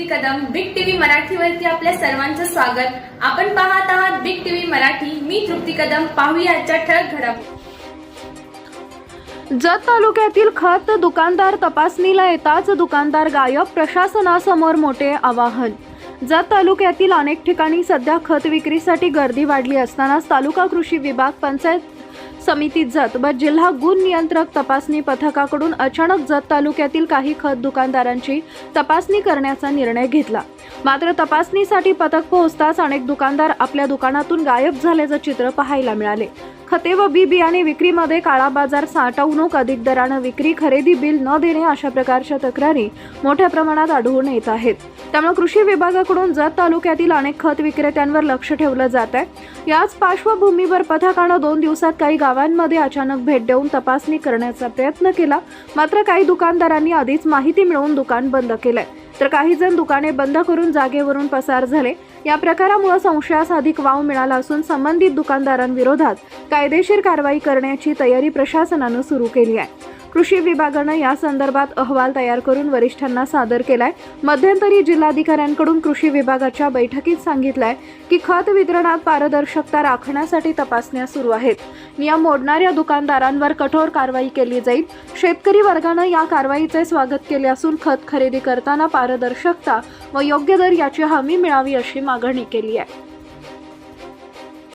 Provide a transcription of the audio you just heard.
तृप्ती Kadam big TV मराठीवरती आपल्या सर्वांचं स्वागत. आपण पाहत आहात बिग टीव्ही मराठी. मी तृप्ती कदम. पाहूया आजच्या ठळक घडामोडी जत तालुक्यातील खत दुकानदार तपासणीला येताच दुकानदार गायब प्रशासनासमोर मोठे आवाहन. जत तालुक्यातील अनेक ठिकाणी सध्या खत विक्रीसाठी गर्दी वाढली असतानाच तालुका कृषी विभाग पंचायत समितीत जत व जिल्हा गुण नियंत्रक तपासणी पथकाकडून अचानक जत तालुक्यातील काही खत दुकानदारांची तपासणी करण्याचा निर्णय घेतला. मात्र तपासणीसाठी पथक पोहोचताच अनेक दुकानदार आपल्या दुकानातून गायब झाल्याचं चित्र पाहायला मिळाले. खते व बी बियाणे विक्रीमध्ये काळा बाजार साठवणूक अधिक दरानं विक्री खरेदी बिल न देणे अशा प्रकारच्या तक्रारी मोठ्या प्रमाणात आढळून येत आहेत. त्यामुळे कृषी विभागाकडून जत तालुक्यातील अनेक खत विक्रेत्यांवर लक्ष ठेवलं जात आहे. याच पार्श्वभूमीवर पथकानं दोन दिवसात काही गावांमध्ये अचानक भेट देऊन तपासणी करण्याचा प्रयत्न केला. मात्र काही दुकानदारांनी आधीच माहिती मिळवून दुकान बंद केलंय. तर काही जण दुकाने बंद करून जागेवरून पसार झाले. या प्रकारामुळे संशयास अधिक वाव मिळाला असून संबंधित दुकानदारांविरोधात कायदेशीर कारवाई करण्याची तयारी प्रशासनानं सुरू केली आहे. कृषी विभागानं या संदर्भात अहवाल तयार करून वरिष्ठांना सादर केलाय. मध्यंतरी जिल्हाधिकाऱ्यांकडून कृषी विभागाच्या बैठकीत सांगितलंय की खत वितरणात पारदर्शकता राखण्यासाठी तपासण्या सुरू आहेत. नियम मोडणाऱ्या दुकानदारांवर कठोर कारवाई केली जाईल. शेतकरी वर्गानं या कारवाईचे स्वागत केले असून खत खरेदी करताना पारदर्शकता व योग्य दर याची हमी मिळावी अशी मागणी केली आहे.